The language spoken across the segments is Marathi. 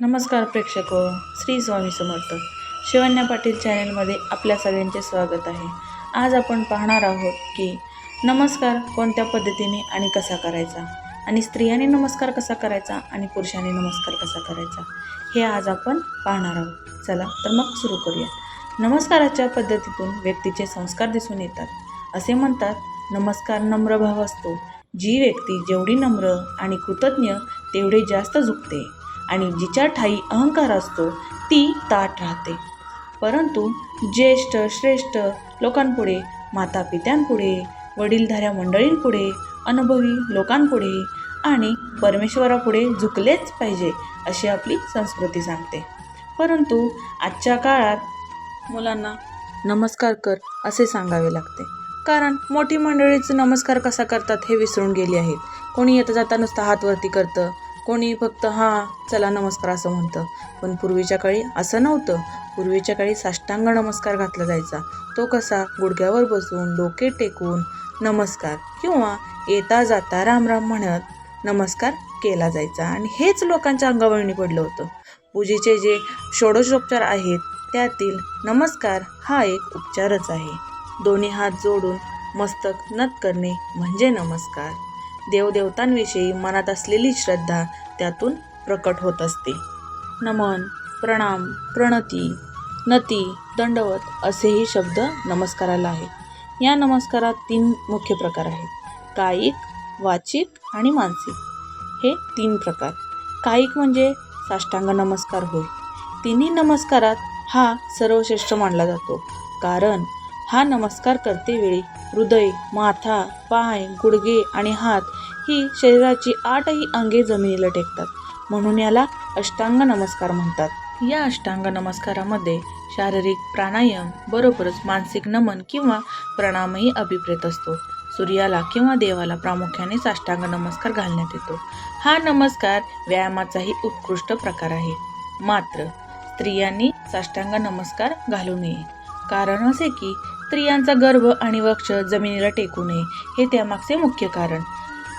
नमस्कार प्रेक्षक श्री स्वामी समर्थ. शिवन्या पाटील चॅनेलमध्ये आपल्या सगळ्यांचे स्वागत आहे. आज आपण पाहणार आहोत की नमस्कार कोणत्या पद्धतीने आणि कसा करायचा? आणि स्त्रियांनी नमस्कार कसा करायचा आणि पुरुषांनी नमस्कार कसा करायचा? हे आज आपण पाहणार आहोत. चला तर मग सुरू करूया. नमस्काराच्या पद्धतीतून व्यक्तीचे संस्कार दिसून येतात. असे म्हणतात नमस्कार नम्र भाव असतो. जी व्यक्ती जेवढी नम्र आणि कृतज्ञ तेवढे जास्त झुकते. आणि जिच्या ठाई अहंकार असतो ती ताट राहते. परंतु ज्येष्ठ श्रेष्ठ लोकांपुढे मातापित्यांपुढे वडीलधाऱ्या मंडळींपुढे अनुभवी लोकांपुढे आणि परमेश्वरापुढे झुकलेच पाहिजे अशी आपली संस्कृती सांगते. परंतु आजच्या काळात मुलांना नमस्कार कर असे सांगावे लागते. कारण मोठी मंडळीच नमस्कार कसा करतात हे विसरून गेली आहेत. कोणी येता जाता नुसतं हात वरती करतं कोणी फक्त हां चला नमस्कार असं म्हणतं. पण पूर्वीच्या काळी असं नव्हतं. पूर्वीच्या काळी साष्टांग नमस्कार घातला जायचा. तो कसा? गुडघ्यावर बसून डोके टेकून नमस्कार किंवा येता जाता राम राम म्हणत नमस्कार केला जायचा. आणि हेच लोकांच्या अंगावळणी पडलं होतं. पूजेचे जे षोडशोपचार आहेत त्यातील नमस्कार हा एक उपचारच आहे. दोन्ही हात जोडून मस्तक नत करणे म्हणजे नमस्कार. देवदेवतांविषयी मनात असलेली श्रद्धा त्यातून प्रकट होत असते. नमन प्रणाम प्रणती नती दंडवत असेही शब्द नमस्काराला आहेत. या नमस्कारात तीन मुख्य प्रकार आहेत. कायिक वाचिक आणि मानसिक. हे तीन प्रकार. कायिक म्हणजे साष्टांग नमस्कार होय. तिन्ही नमस्कारात हा सर्वश्रेष्ठ मानला जातो. कारण हा नमस्कार करतेवेळी हृदय माथा पाय गुडघे आणि हात ही शरीराची आठही अंगे जमिनीला टेकतात. म्हणून याला अष्टांग नमस्कार म्हणतात. या अष्टांग नमस्कारामध्ये शारीरिक प्राणायाम बरोबरच मानसिक नमन किंवा प्रणामही अभिप्रेत असतो. सूर्याला किंवा देवाला प्रामुख्याने साष्टांग नमस्कार घालण्यात येतो. हा नमस्कार व्यायामाचाही उत्कृष्ट प्रकार आहे. मात्र स्त्रियांनी साष्टांग नमस्कार घालू नये. कारण असे की स्त्रियांचा गर्भ आणि वक्ष जमिनीला टेकू नये हे त्यामागचे मुख्य कारण.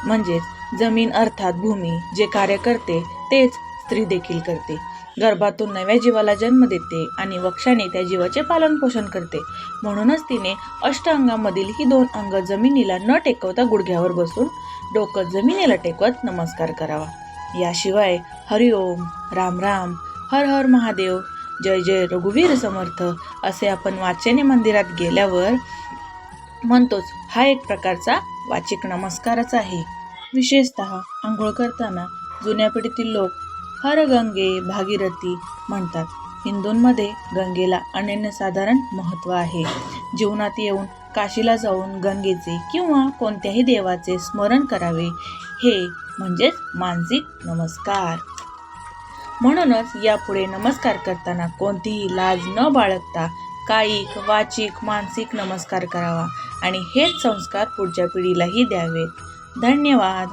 म्हणजेच जमीन अर्थात भूमी जे कार्य करते तेच स्त्री देखील करते. गर्भातून नव्या जीवाला जन्म देते आणि वक्षाने त्या जीवाचे पालन पोषण करते. म्हणूनच तिने अष्ट अंगामधील ही दोन अंग जमिनीला न टेकवता गुडघ्यावर बसून डोकं जमिनीला टेकवत नमस्कार करावा. याशिवाय हरिओम राम राम हर हर महादेव जय जय रघुवीर समर्थ असे आपण वाचने मंदिरात गेल्यावर म्हणतोच हा एक प्रकारचा वाचिक नमस्कारच आहे. विशेषत आंघोळ करताना जुन्या पिढीतील लोक हर गंगे भागीरथी म्हणतात. हिंदूंमध्ये गंगेला अनन्यसाधारण महत्त्व आहे. जीवनात येऊन काशीला जाऊन गंगेचे किंवा कोणत्याही देवाचे स्मरण करावे हे म्हणजेच मानसिक नमस्कार. म्हणूनच यापुढे नमस्कार करताना कोणतीही लाज न बाळगता कायिक वाचिक मानसिक नमस्कार करावा आणि हेच संस्कार पुढच्या पिढीलाही द्यावेत. धन्यवाद.